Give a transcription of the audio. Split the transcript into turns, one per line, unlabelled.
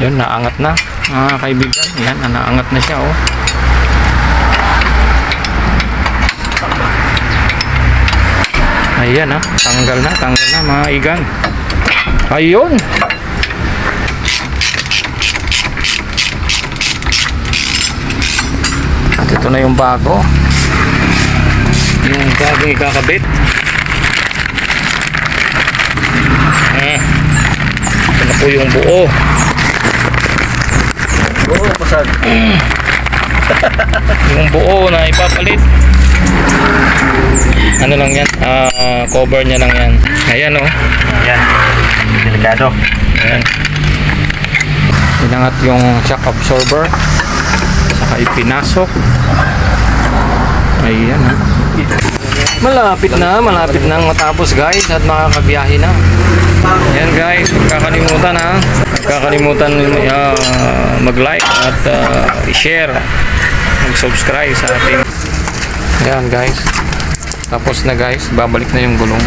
Yun, naangat na. Mga kaibigan, yan, naangat na siya, oh. Ayan, ah. Tanggal na, tanggal na, mga igan. Ayun! At ito na yung bago. Yung bagong ikakabit. Eh, ito na po yung buo.
Oo, pasag.
Yung buo na ipapalit. Ano lang yan? Ah, cover niya lang yan. Ayan oh.
Ayan. Delikado.
Ayan. Inangat yung shock absorber. Saka ipinasok. Ayan ha. Malapit na, malapit na matapos guys at makakabiyahe na. Ayan guys, huwag kakalimutan ha. Huwag kakalimutan uh, mag-like at uh, i-share. Mag-subscribe sa ating. Ayan guys. Tapos na guys, babalik na yung gulong.